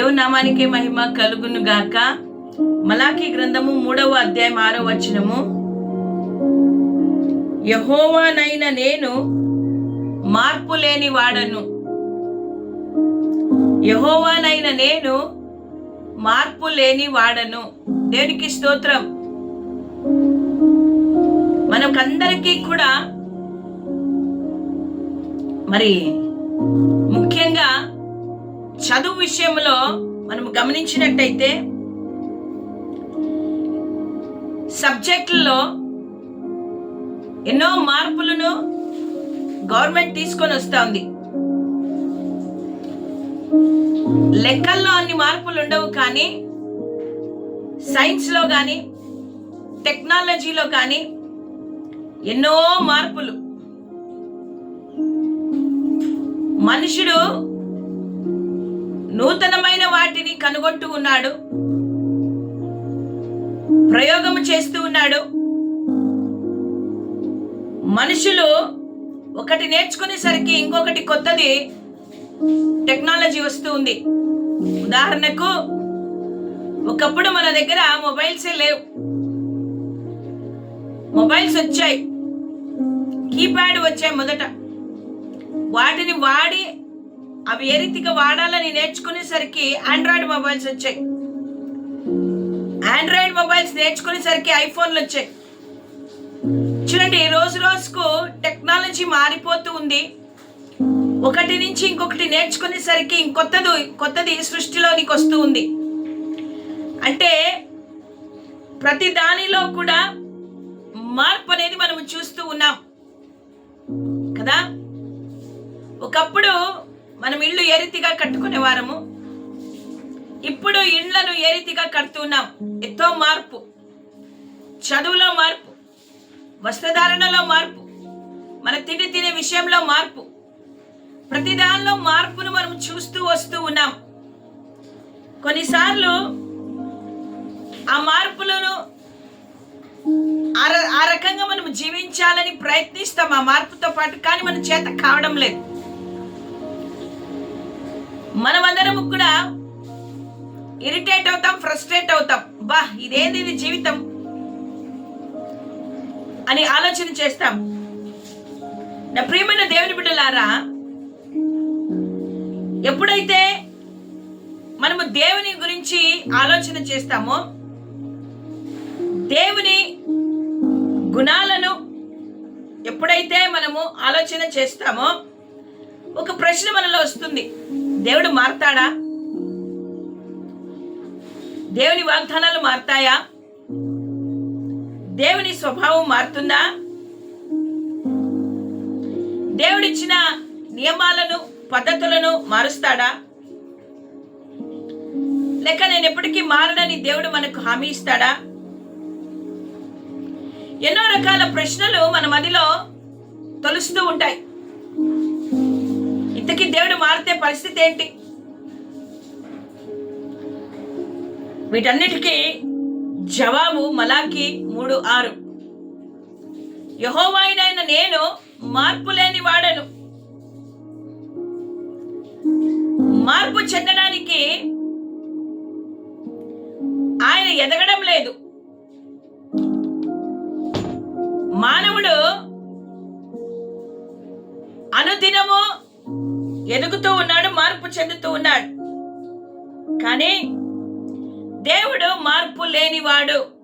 దేవుని నామానికి మహిమ కలుగును గాక. మలాఖీ గ్రంథము మూడవ అధ్యాయం ఆరో వచనము. యహోవానైన నేను మార్పు లేని వాడను. యహోవానైన నేను మార్పు లేని వాడను. దేవునికి స్తోత్రం. మనకందరికీ కూడా మరి ముఖ్యంగా చదువు విషయంలో మనం గమనించినట్టయితే సబ్జెక్టుల్లో ఎన్నో మార్పులను గవర్నమెంట్ తీసుకొని వస్తూ ఉంది. లెక్కల్లో అన్ని మార్పులు ఉండవు కానీ సైన్స్లో కానీ టెక్నాలజీలో కానీ ఎన్నో మార్పులు. మనుషుడు నూతనమైన వాటిని కనుగొట్టు ఉన్నాడు. ప్రయోగము చేస్తూ ఉన్నాడు. మనుషులు ఒకటి నేర్చుకునేసరికి ఇంకొకటి కొత్తది టెక్నాలజీ వస్తూ ఉంది. ఉదాహరణకు ఒకప్పుడు మన దగ్గర మొబైల్సే లేవు. మొబైల్స్ వచ్చాయి. కీప్యాడ్ వచ్చాయి మొదట. వాటిని వాడి అవి ఏ రీతిగా వాడాలని నేర్చుకునేసరికి ఆండ్రాయిడ్ మొబైల్స్ వచ్చాయి. ఆండ్రాయిడ్ మొబైల్స్ నేర్చుకునేసరికి ఐఫోన్లు వచ్చాయి. చూడండి రోజు రోజుకు టెక్నాలజీ మారిపోతూ ఉంది. ఒకటి నుంచి ఇంకొకటి నేర్చుకునేసరికి ఇంకొత్తది కొత్తది సృష్టిలోనికి వస్తూ ఉంది. అంటే ప్రతి దానిలో కూడా మార్పు అనేది మనం చూస్తూ ఉన్నాం. కదా? ఒకప్పుడు మనం ఇల్లు ఏ రీతిగా కట్టుకునే వారము? ఇప్పుడు ఇండ్లను ఏ రీతిగా కడుతున్నాం? ఎంతో మార్పు. చదువులో మార్పు. వస్త్రధారణలో మార్పు. మన తిండి తినే విషయంలో మార్పు. ప్రతి దానిలో మార్పును మనం చూస్తూ వస్తూ ఉన్నాం. కొన్నిసార్లు ఆ మార్పులను ఆ ర- ఆ రకంగా మనం జీవించాలని ప్రయత్నిస్తాం ఆ మార్పుతో పాటు కానీ మన చేత కావడం లేదు. మనమందరం కూడా ఇరిటేట్ అవుతాం ఫ్రస్ట్రేట్ అవుతాం. బా ఇదేంది ఇది జీవితం? అని ఆలోచన చేస్తాం. నా ప్రియమైన దేవుని బిడ్డలారా ఎప్పుడైతే మనము దేవుని గురించి ఆలోచన చేస్తామో దేవుని గుణాలను ఎప్పుడైతే మనము ఆలోచన చేస్తామో ఒక ప్రశ్న మనలో వస్తుంది. దేవుడు మారతాడా? దేవుని వాగ్దానాలు మారతాయా? దేవుని స్వభావం మారుతుందా? దేవుడిచ్చిన నియమాలను పద్ధతులను మారుస్తాడా? లేక నేను ఎప్పటికీ మారడని దేవుడు మనకు హామీ ఇస్తాడా? ఎన్నో రకాల ప్రశ్నలు మన మదిలో తొలుస్తూ ఉంటాయి. ఇంతకీ దేవుడు మారితే పరిస్థితి ఏంటి? వీటన్నిటికీ జవాబు మలాకి మూడు ఆరు. యహోవాయినైన నేను మార్పు లేని వాడను. మార్పు చెందడానికి ఆయన ఎదగడం లేదు. మానవుడు అనుదినము ఎదుగుతూ ఉన్నాడు మార్పు చెందుతూ ఉన్నాడు. కానీ దేవుడు మార్పు లేనివాడు.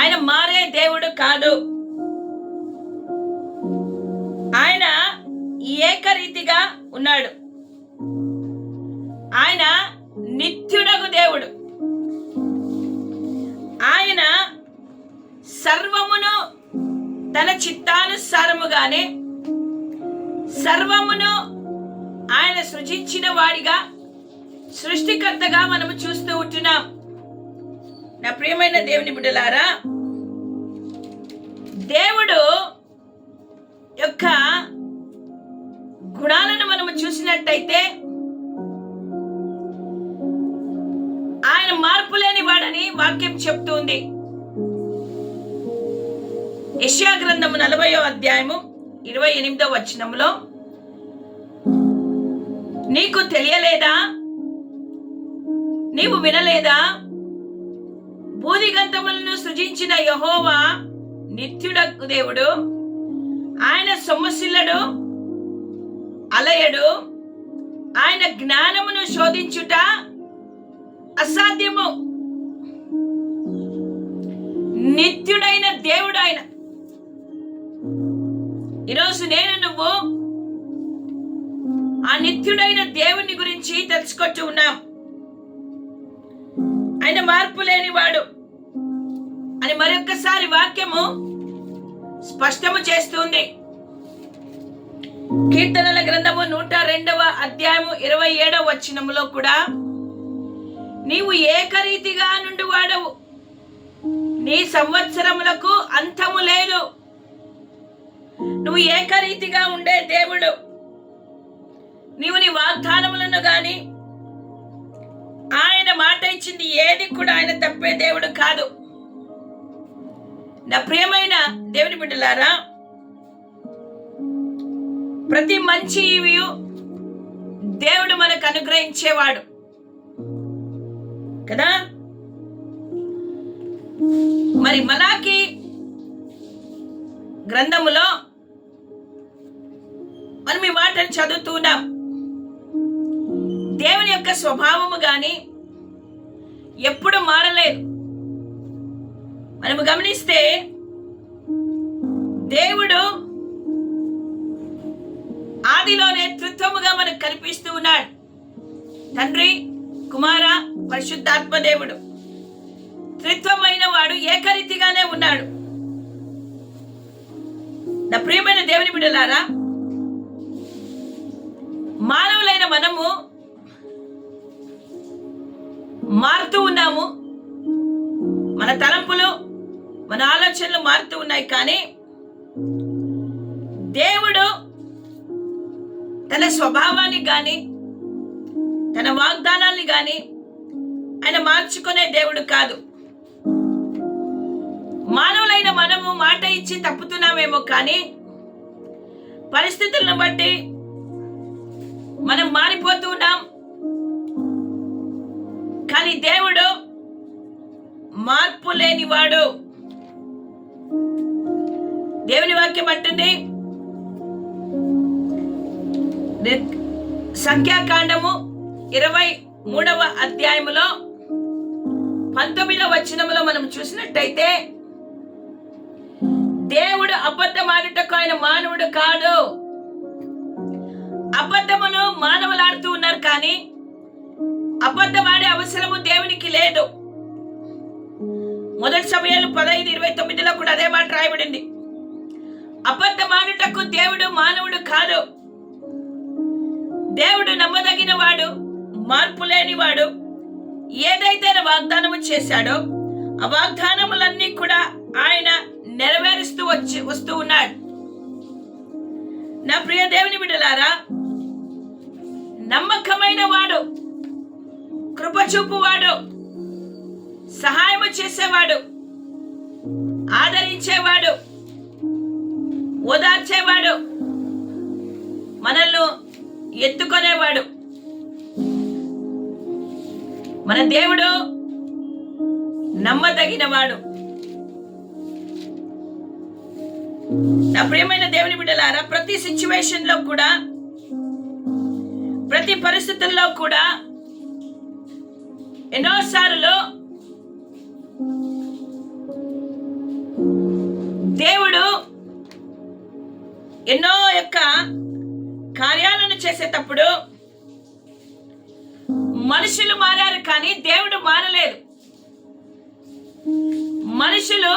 ఆయన మారే దేవుడు కాదు. ఆయన ఏకరీతిగా ఉన్నాడు. ఆయన నిత్యుడగు దేవుడు. ఆయన సర్వమును తన చిత్తానుసారముగానే సర్వమును ఆయన సృజించిన వాడిగా సృష్టికర్తగా మనము చూస్తూ ఉంటున్నాం. నా ప్రియమైన దేవుని బిడ్డలారా దేవుడు యొక్క గుణాలను మనము చూసినట్టయితే ఆయన మార్పు లేని వాడని వాక్యం చెప్తుంది యశ్యా గ్రంథము నలభయో అధ్యాయము ఇరవై ఎనిమిదో వచనంలో నీకు తెలియలేదా? నీవు వినలేదా? బూదిగంతములను సృజించిన యహోవా నిత్యుడకు దేవుడు. ఆయన సొమ్మశిల్లడు అలయడు. ఆయన జ్ఞానమును శోధించుట అసాధ్యము. నిత్యుడైన దేవుడు ఆయన. ఈరోజు నేను నువ్వు ఆ నిత్యుడైన దేవుని గురించి తెలుసుకొచ్చి ఉన్నాం. ఆయన మార్పు లేనివాడు. అని మరొకసారి వాక్యము స్పష్టము చేస్తుంది. కీర్తనల గ్రంథము నూట రెండవ అధ్యాయము ఇరవై ఏడవ వచ్చినములో కూడా నీవు ఏకరీతిగా నుండి వాడవు. నీ సంవత్సరములకు అంతము లేదు. నువ్వు ఏకరీతిగా ఉండే దేవుడు. నీవు నీ వాగ్దానములను గాని ఆయన మాట ఇచ్చింది ఏది కూడా ఆయన తప్పే దేవుడు కాదు. నా ప్రియమైన దేవుని బిడ్డలారా ప్రతి మంచి దేవుడు మనకు అనుగ్రహించేవాడు. కదా? మరి మలాకి గ్రంథములో మనం ఈ మాటను చదువుతున్నాం. దేవుని యొక్క స్వభావము కానీ ఎప్పుడు మారలేదు. మనము గమనిస్తే దేవుడు ఆదిలోనే త్రిత్వముగా మనకు కనిపిస్తూ ఉన్నాడు. తండ్రి కుమార పరిశుద్ధాత్మ దేవుడు. త్రిత్వమైన వాడు ఏకరీతిగానే ఉన్నాడు. నా ప్రియమైన దేవుని బిడ్డలారా మానవులైన మనము మారుతూ ఉన్నాము. మన తలంపులు మన ఆలోచనలు మారుతూ ఉన్నాయి కానీ దేవుడు తన స్వభావాన్ని కానీ తన వాగ్దానాన్ని కానీ ఆయన మార్చుకునే దేవుడు కాదు. మానవులైన మనము మాట ఇచ్చి తప్పుతున్నామేమో కానీ పరిస్థితులను బట్టి మనం మారిపోతున్నాం కానీ దేవుడు మార్పు లేనివాడు. దేవుని వాక్యం అంటుంది సంఖ్యాకాండము ఇరవై మూడవ అధ్యాయములో పంతొమ్మిదవ వచనములో మనం చూసినట్టయితే దేవుడు అబద్ధమాడుటకు ఆయన మానవుడు కాడు. అబద్ధమును మానవులాడుతూ ఉన్నారు కానీ అబద్ధమాడే అవసరము దేవునికి లేదు. మొదటి సమయాలు పదహైదు ఇరవై తొమ్మిదిలో కూడా అదే మాట రాయబడింది. అబద్ధమాడుటకు దేవుడు మానవుడు కాదు. దేవుడు నమ్మదగిన వాడు మార్పు లేనివాడు ఏదైతే వాగ్దానము చేశాడో ఆ వాగ్దానములన్నీ కూడా ఆయన నెరవేరుస్తూ వచ్చి వస్తూ ఉన్నాడు. నా ప్రియ దేవుని బిడ్డలారా నమ్మకమైన వాడు కృపచూపువాడు సహాయము చేసేవాడు ఆదరించేవాడు ఓదార్చేవాడు మనల్ని ఎత్తుకొనేవాడు. మన దేవుడు నమ్మదగినవాడు. నా ప్రియమైన దేవుని బిడ్డలారా ప్రతి సిచ్యువేషన్లో కూడా ప్రతి పరిస్థితుల్లో కూడా ఎన్నోసార్లు దేవుడు ఎన్నో యొక్క కార్యాలను చేసేటప్పుడు మనుషులు మారారు కానీ దేవుడు మారలేదు. మనుషులు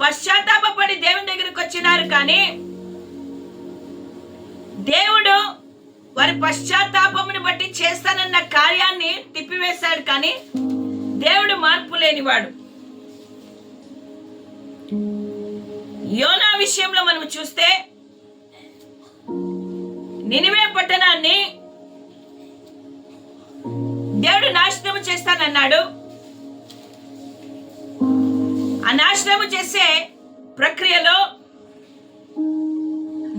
పశ్చాత్తాపడి దేవుని దగ్గరికి వచ్చినారు కానీ దేవుడు వారి పశ్చాత్తాపముని బట్టి చేస్తానన్న కార్యాన్ని తిప్పివేశాడు కానీ దేవుడు మార్పు లేనివాడు. యోనా విషయంలో మనం చూస్తే నినివే పట్టణాన్ని దేవుడు నాశనము చేస్తానన్నాడు. ఆ నాశనము చేసే ప్రక్రియలో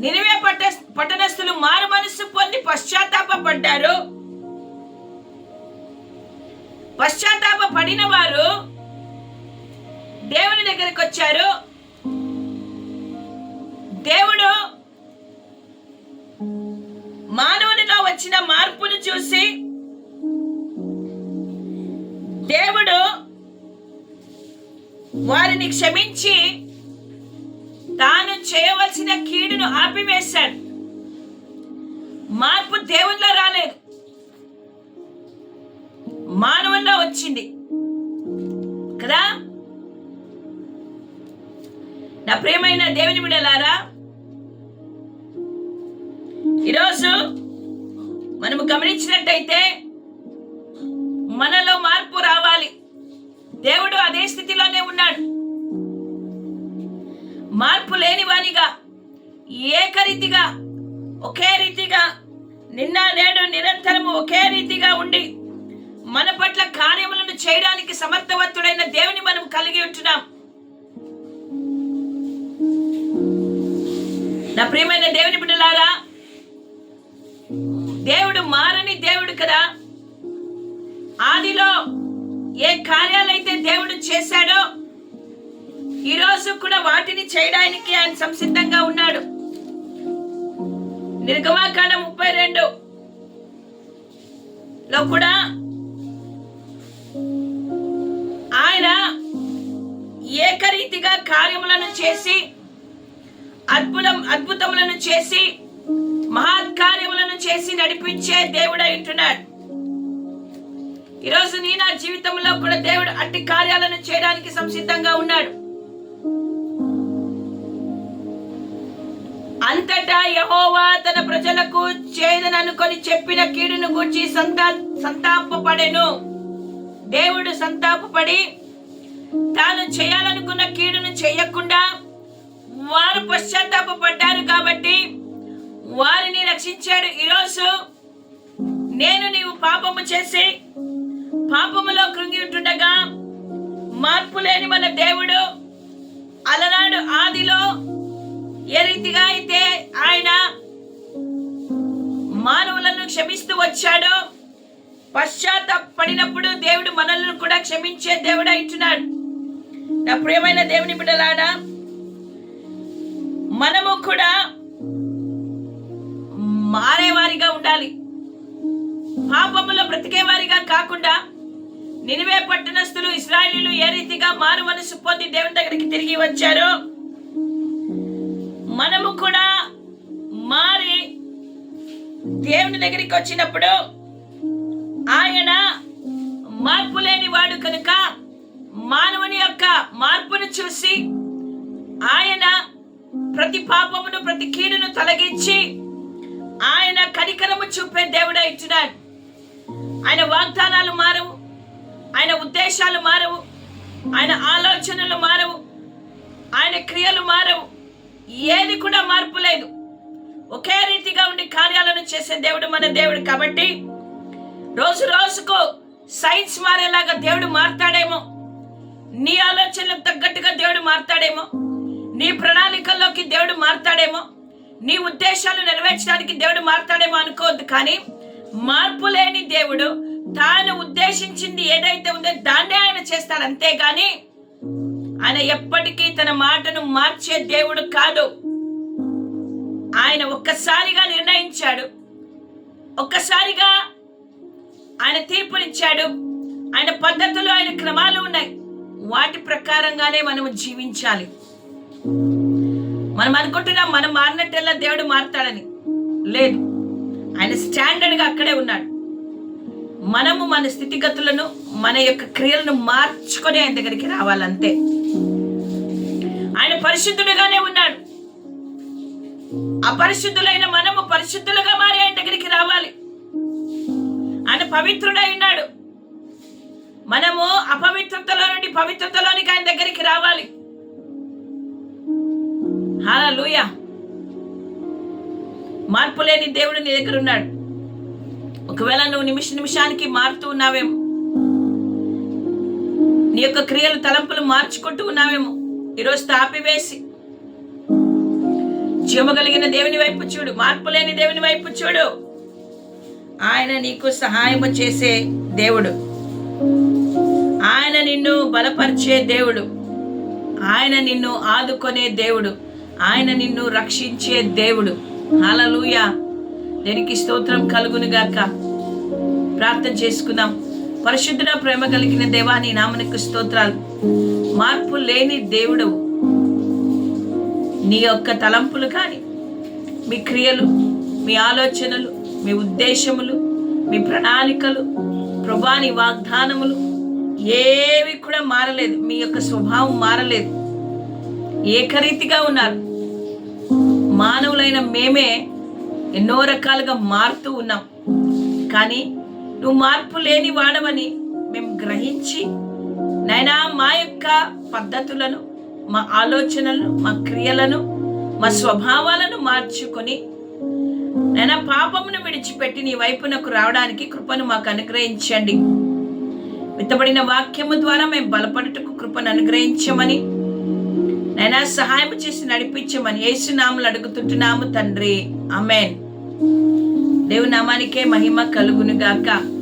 నినివే పట్ట పట్టణస్థులు మారు మనస్సు పొంది పశ్చాత్తాపడ్డారు పశ్చాత్తాప పడిన వారు దేవుని దగ్గరికి వచ్చారు దేవుడు మానవునిలో వచ్చిన మార్పును చూసి దేవుడు వారిని క్షమించి చేయవలసిన కీడును ఆపివేశాడు. మార్పు దేవుల్లో రాలేదు. మానవుల్లో వచ్చింది. కదా? నా ప్రియమైన దేవుని బిడలారా ఈరోజు మనము గమనించినట్టయితే మనలో మార్పు రావాలి. దేవుడు మార్పు లేని వానిగా ఏకరీతిగా ఒకే రీతిగా నిన్న నేడు నిరంతరము ఒకే రీతిగా ఉండి మన పట్ల కార్యములను చేయడానికి సమర్థవంతుడైన దేవుని మనం కలిగి ఉంటున్నాం. నా ప్రియమైన దేవుని బిడ్డలారా దేవుడు మారని దేవుడు కదా. ఆదిలో ఏ కార్యాలైతే దేవుడు చేశాడో ఈరోజు కూడా వాటిని చేయడానికి ఆయన సంసిద్ధంగా ఉన్నాడు. నిర్గమాకాండ ముప్పై రెండు లో కూడా ఆయన ఏకరీతిగా కార్యములను చేసి అద్భుతం అద్భుతములను చేసి మహత్కార్యములను చేసి నడిపించే దేవుడై ఉంటున్నాడు. ఈరోజు నీ నా జీవితంలో కూడా దేవుడు అట్టి కార్యాలను చేయడానికి సంసిద్ధంగా ఉన్నాడు. అంతటా యహోవా తన ప్రజలకు చేదననుకొని చెప్పిన కీడును గూర్చి సంతా సంతాపపడెను. దేవుడు సంతాపపడి తాను చేయాలనుకున్న కీడును చేయకుండా వారు పశ్చాత్తాపడ్డారు కాబట్టి వారిని రక్షించాడు. ఈరోజు నేను నీవు పాపము చేసి పాపములో కృంగి ఉంటుండగా మార్పు లేని మన దేవుడు అలనాడు ఆదిలో ఏ రీతిగా అయితే ఆయన మానవులను క్షమిస్తూ వచ్చాడో పశ్చాత్తపడినప్పుడు దేవుడు మనల్ని కూడా క్షమించే దేవుడు అంటున్నాడు నా ప్రియమైన దేవుని బిడ్డలాడా మనము కూడా మారేవారిగా ఉండాలి. పాపములో బ్రతికేవారిగా కాకుండా నినివే పట్టణస్థులు ఇస్రాయలీలు ఏ రీతిగా మారు మనసు పొంది దేవుని దగ్గరికి తిరిగి వచ్చారో మనము కూడా మారి దేవుని దగ్గరికి వచ్చినప్పుడు ఆయన మార్పు లేని వాడు కనుక మానవుని యొక్క మార్పును చూసి ఆయన ప్రతి పాపమును ప్రతి కీడును తొలగించి ఆయన కనికరము చూపే దేవుడే ఇచ్చినాడు ఆయన వాగ్దానాలు మారవు ఆయన ఉద్దేశాలు మారవు ఆయన ఆలోచనలు మారవు ఆయన క్రియలు మారవు. ఏది కూడా మార్పు లేదు. ఒకే రీతిగా ఉండి కార్యాలను చేసే దేవుడు మన దేవుడు కాబట్టి రోజు రోజుకు సైన్స్ మారేలాగా దేవుడు మారుతాడేమో. నీ ఆలోచనలకు తగ్గట్టుగా దేవుడు మారుతాడేమో. నీ ప్రణాళికల్లోకి దేవుడు మారుతాడేమో. నీ ఉద్దేశాలు నెరవేర్చడానికి దేవుడు మారుతాడేమో అనుకోవద్దు కానీ మార్పు లేని దేవుడు తాను ఉద్దేశించింది ఏదైతే ఉందో దాన్నే ఆయన చేస్తాడు. అంతేగాని ఆయన ఎప్పటికీ తన మాటను మార్చే దేవుడు కాదు. ఆయన ఒక్కసారిగా నిర్ణయించాడు. ఒక్కసారిగా ఆయన తీర్పునిచ్చాడు. ఆయన పద్ధతులు ఆయన క్రమాలు ఉన్నాయి. వాటి ప్రకారంగానే మనం జీవించాలి. మనం అనుకుంటున్నాం మనం మారినట్టెల్లా దేవుడు మారుతాడని. లేదు. ఆయన స్టాండర్డ్గా అక్కడే ఉన్నాడు. మనము మన స్థితిగతులను మన యొక్క క్రియలను మార్చుకొని ఆయన దగ్గరికి రావాలంతే. పరిశుద్ధుడుగానే ఉన్నాడు. అపరిశుద్ధులైన మనము పరిశుద్ధులుగా మారి ఆయన దగ్గరికి రావాలి. ఆయన పవిత్రుడై ఉన్నాడు. మనము అపవిత్రతలో నుండి పవిత్రతలోనికి ఆయన దగ్గరికి రావాలి. హల్లెలూయా. మార్పు లేని దేవుడు నీ దగ్గర ఉన్నాడు. ఒకవేళ నువ్వు నిమిష నిమిషానికి మారుతూ ఉన్నావేమో నీ యొక్క క్రియలు తలంపులు మార్చుకుంటూ ఉన్నావేమో ఈరోజు తాపివేసి జీవము కలిగిన దేవుని వైపు చూడు మార్పు లేని దేవుని వైపు చూడు. ఆయన నీకు సహాయము చేసే దేవుడు. ఆయన నిన్ను బలపరిచే దేవుడు. ఆయన నిన్ను ఆదుకొనే దేవుడు. ఆయన నిన్ను రక్షించే దేవుడు. హలలుయ దేనికి స్తోత్రం కలుగునుగాక. ప్రార్థన చేసుకుందాం. పరిశుద్ధుడ ప్రేమ కలిగిన దేవా నీ నామనికి స్తోత్రాలు. మార్పు లేని దేవుడవు. నీ యొక్క తలంపులు కానీ మీ క్రియలు మీ ఆలోచనలు మీ ఉద్దేశములు మీ ప్రణాళికలు ప్రభాని వాగ్దానములు ఏవి కూడా మారలేదు. మీ యొక్క స్వభావం మారలేదు. ఏకరీతిగా ఉన్నారు. మానవులైన మేమే ఎన్నో రకాలుగా మారుతూ ఉన్నాం. కానీ నువ్వు మార్పు లేని వాడవని మేము గ్రహించి నైనా మా యొక్క పద్ధతులను మా ఆలోచనలను మా క్రియలను మా స్వభావాలను మార్చుకొని నైనా పాపమును విడిచిపెట్టి నీ వైపునకు రావడానికి కృపను మాకు అనుగ్రహించండి. విత్తబడిన వాక్యము ద్వారా మేము బలపడుటకు కృపను అనుగ్రహించమని నైనా సహాయం చేసి నడిపించమని యేసునాములు అడుగుతుంటున్నాము తండ్రి. అమెన్ దేవునామానికే మహిమ కలుగునుగాక.